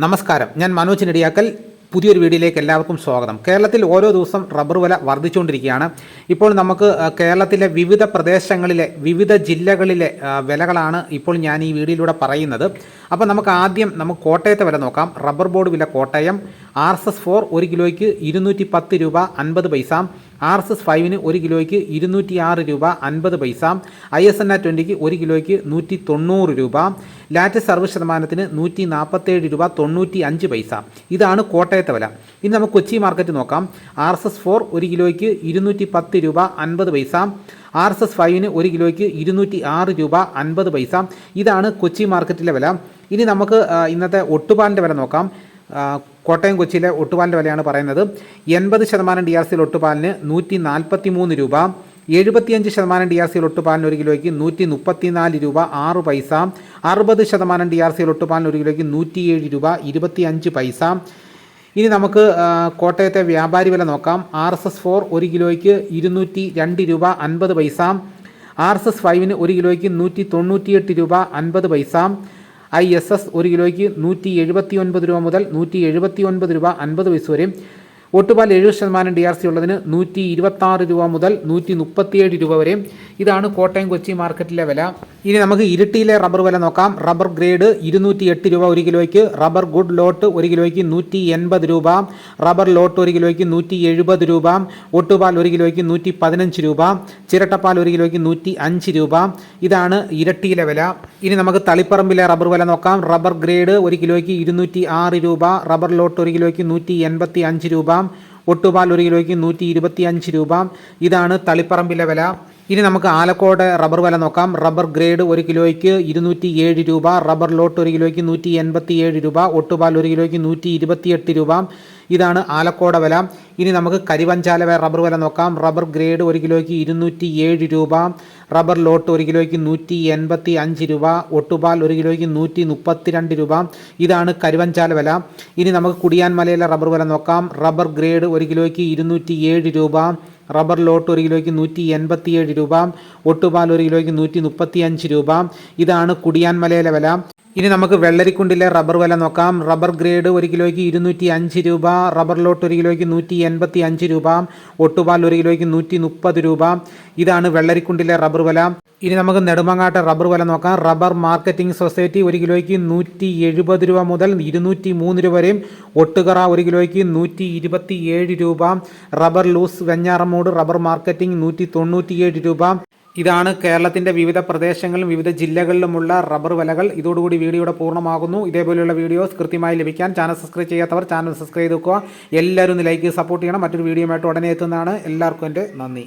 നമസ്കാരം. ഞാൻ മനോജ് നെടിയാക്കൽ. പുതിയൊരു വീഡിയോയിലേക്ക് എല്ലാവർക്കും സ്വാഗതം. കേരളത്തിൽ ഓരോ ദിവസം റബ്ബർ വില വർദ്ധിച്ചുകൊണ്ടിരിക്കുകയാണ്. ഇപ്പോൾ നമുക്ക് കേരളത്തിലെ വിവിധ പ്രദേശങ്ങളിലെ വിവിധ ജില്ലകളിലെ വിലകളാണ് ഇപ്പോൾ ഞാൻ ഈ വീഡിയോയിലൂടെ പറയുന്നത്. അപ്പോൾ നമുക്ക് ആദ്യം നമുക്ക് കോട്ടയത്തെ വില നോക്കാം. റബ്ബർ ബോർഡ് വില Kottayam. R S S four ഒരു കിലോയ്ക്ക് ഇരുന്നൂറ്റി പത്ത് രൂപ അൻപത് പൈസ. ആർ എസ് എസ് ഫൈവിന് ഒരു കിലോയ്ക്ക് ഇരുന്നൂറ്റി ആറ് രൂപ അൻപത് പൈസ. ഐ എസ് എൻ ആ ട്വന്റിക്ക് ഒരു കിലോയ്ക്ക് നൂറ്റി തൊണ്ണൂറ് രൂപ. ലാറ്റസ് സർവ ശതമാനത്തിന് നൂറ്റി നാൽപ്പത്തേഴ് രൂപ തൊണ്ണൂറ്റി അഞ്ച് പൈസ. ഇതാണ് കോട്ടയത്തെ വില. ഇനി നമുക്ക് കൊച്ചി മാർക്കറ്റ് നോക്കാം. ആർ എസ് എസ് ഫോർ ഒരു കിലോയ്ക്ക് ഇരുന്നൂറ്റി പത്ത് രൂപ അൻപത് പൈസ. ആർ എസ് എസ് ഫൈവിന് ഒരു കിലോയ്ക്ക് ഇരുന്നൂറ്റി ആറ് രൂപ അൻപത് പൈസ. ഇതാണ് കൊച്ചി മാർക്കറ്റിലെ വില. ഇനി നമുക്ക് ഇന്നത്തെ ഒട്ടുപാലിന്റെ വില നോക്കാം. കോട്ടയം കൊച്ചിയിലെ ഒട്ടുപാലിന്റെ വിലയാണ് പറയുന്നത്. എൺപത് ശതമാനം ഡി ആർ സിയിൽ ഒട്ടുപാലിന് നൂറ്റി നാൽപ്പത്തി മൂന്ന് രൂപ. എഴുപത്തിയഞ്ച് ശതമാനം ഡി ആർ സിയിൽ ഒട്ടുപാലിന് ഒരു കിലോയ്ക്ക് നൂറ്റി മുപ്പത്തിനാല് രൂപ ആറ് പൈസ. അറുപത് ശതമാനം ഡി ആർ സിയിൽ ഒട്ടുപാലിന് ഒരു കിലോയ്ക്ക് നൂറ്റിയേഴ് രൂപ ഇരുപത്തിയഞ്ച് പൈസ. ഇനി നമുക്ക് കോട്ടയത്തെ വ്യാപാരി വില നോക്കാം. ആർ എസ് എസ് ഫോർ ഒരു കിലോയ്ക്ക് ഇരുന്നൂറ്റി രണ്ട് രൂപ അൻപത് പൈസ. ആർ എസ് എസ് ഫൈവിന് ഒരു കിലോയ്ക്ക് നൂറ്റി തൊണ്ണൂറ്റിയെട്ട് രൂപ അൻപത് പൈസ. ഐ എസ് എസ് ഒരു കിലോയ്ക്ക് നൂറ്റി എഴുപത്തി ഒൻപത് രൂപ മുതൽ നൂറ്റി എഴുപത്തി ഒൻപത് രൂപ അൻപത് പൈസ വരെയും. ഒട്ടുപാൽ എഴുപത് ശതമാനം ഡി ആർ സി ഉള്ളതിന് നൂറ്റി ഇരുപത്താറ് രൂപ മുതൽ നൂറ്റി മുപ്പത്തിയേഴ് രൂപ വരെ ഇതാണ് കോട്ടയം കൊച്ചി മാർക്കറ്റിലെ വില. ഇനി നമുക്ക് ഇരിട്ടിയിലെ റബ്ബർ വില നോക്കാം. റബ്ബർ ഗ്രേഡ് ഇരുന്നൂറ്റി എട്ട് രൂപ ഒരു കിലോയ്ക്ക് റബ്ബർ ഗുഡ് ലോട്ട് ഒരു കിലോയ്ക്ക് നൂറ്റി എൺപത് രൂപ റബ്ബർ ലോട്ട് ഒരു കിലോയ്ക്ക് നൂറ്റി എഴുപത് രൂപ ഒട്ടുപാൽ ഒരു കിലോയ്ക്ക് നൂറ്റി പതിനഞ്ച് രൂപ ചിരട്ടപ്പാൽ ഒരു കിലോയ്ക്ക് നൂറ്റി അഞ്ച് രൂപ. ഇതാണ് ഇരട്ടിയിലെ വില. ഇനി നമുക്ക് തളിപ്പറമ്പിലെ റബ്ബർ വില നോക്കാം. റബ്ബർ ഗ്രേഡ് ഒരു കിലോയ്ക്ക് ഇരുന്നൂറ്റി ആറ് രൂപ റബ്ബർ ലോട്ട് ഒരു കിലോയ്ക്ക് നൂറ്റി എൺപത്തി അഞ്ച് രൂപ ഒട്ടുപാൽ ഒരു കിലോയ്ക്ക് നൂറ്റി രൂപ. ഇതാണ് തളിപ്പറമ്പിലെ വില. ഇനി നമുക്ക് ആലക്കോട് റബ്ബർ വില നോക്കാം. റബ്ബർ ഗ്രേഡ് ഒരു കിലോയ്ക്ക് ഇരുന്നൂറ്റി ഏഴ് രൂപ റബ്ബർ ലോട്ട് ഒരു കിലോയ്ക്ക് നൂറ്റി എൺപത്തി ഏഴ് രൂപ ഒട്ടുപാൽ ഒരു കിലോയ്ക്ക് നൂറ്റി ഇരുപത്തിയെട്ട് രൂപ. ഇതാണ് ആലക്കോട വില. ഇനി നമുക്ക് കരിവഞ്ചാല റബ്ബർ വില നോക്കാം. റബ്ബർ ഗ്രേഡ് ഒരു കിലോയ്ക്ക് ഇരുന്നൂറ്റി ഏഴ് രൂപ റബ്ബർ ലോട്ട് ഒരു കിലോയ്ക്ക് നൂറ്റി എൺപത്തി അഞ്ച് രൂപ ഒട്ടുപാൽ ഒരു കിലോയ്ക്ക് നൂറ്റി മുപ്പത്തിരണ്ട് രൂപ. ഇതാണ് കരുവഞ്ചാല വില. ഇനി നമുക്ക് കുടിയാൻമലയിലെ റബ്ബർ വില നോക്കാം. റബ്ബർ ഗ്രേഡ് ഒരു കിലോയ്ക്ക് ഇരുന്നൂറ്റി ഏഴ് രൂപ റബ്ബർ ലോട്ട് ഒരു കിലോയ്ക്ക് നൂറ്റി എൺപത്തിയേഴ് രൂപ ഒട്ടുപാൽ ഒരു കിലോയ്ക്ക് നൂറ്റി മുപ്പത്തി അഞ്ച് രൂപ. ഇതാണ് കുടിയാൻമലയിലെ വില. ഇനി നമുക്ക് വെള്ളരിക്കുണ്ടിലെ റബ്ബർ വില നോക്കാം. റബ്ബർ ഗ്രേഡ് ഒരു കിലോയ്ക്ക് ഇരുന്നൂറ്റി അഞ്ച് രൂപ റബ്ബർ ലോട്ട് ഒരു കിലോയ്ക്ക് നൂറ്റി എൺപത്തി അഞ്ച് രൂപ ഒട്ടുപാൽ ഒരു കിലോയ്ക്ക് നൂറ്റി മുപ്പത് രൂപ. ഇതാണ് വെള്ളരിക്കുണ്ടിലെ റബ്ബർ വില. ഇനി നമുക്ക് നെടുമങ്ങാട്ടെ റബ്ബർ വില നോക്കാം. റബ്ബർ മാർക്കറ്റിംഗ് സൊസൈറ്റി ഒരു കിലോയ്ക്ക് നൂറ്റി എഴുപത് രൂപ മുതൽ ഇരുന്നൂറ്റി മൂന്ന് രൂപ വരെയും ഒട്ടുകറ ഒരു കിലോയ്ക്ക് നൂറ്റി ഇരുപത്തി ഏഴ് രൂപ. Rubber loose Venjaramoodu rubber marketing നൂറ്റി തൊണ്ണൂറ്റിയേഴ് രൂപ. ഇതാണ് കേരളത്തിന്റെ വിവിധ പ്രദേശങ്ങളിലും വിവിധ ജില്ലകളിലുമുള്ള റബ്ബർ വിലകൾ. ഇതോടുകൂടി വീഡിയോയുടെ പൂർണമാകുന്നു. ഇതേപോലെയുള്ള വീഡിയോസ് കൃത്യമായി ലഭിക്കാൻ ചാനൽ സബ്സ്ക്രൈബ് ചെയ്യാത്തവർ ചാനൽ സബ്സ്ക്രൈബ് ചെയ്ത് വെക്കുക. എല്ലാവരും ഒന്ന് ലൈക്ക് സപ്പോർട്ട് ചെയ്യണം. മറ്റൊരു വീഡിയോയുമായിട്ട് ഉടനെ എത്തുന്നതാണ്. എല്ലാവർക്കും എന്റെ നന്ദി.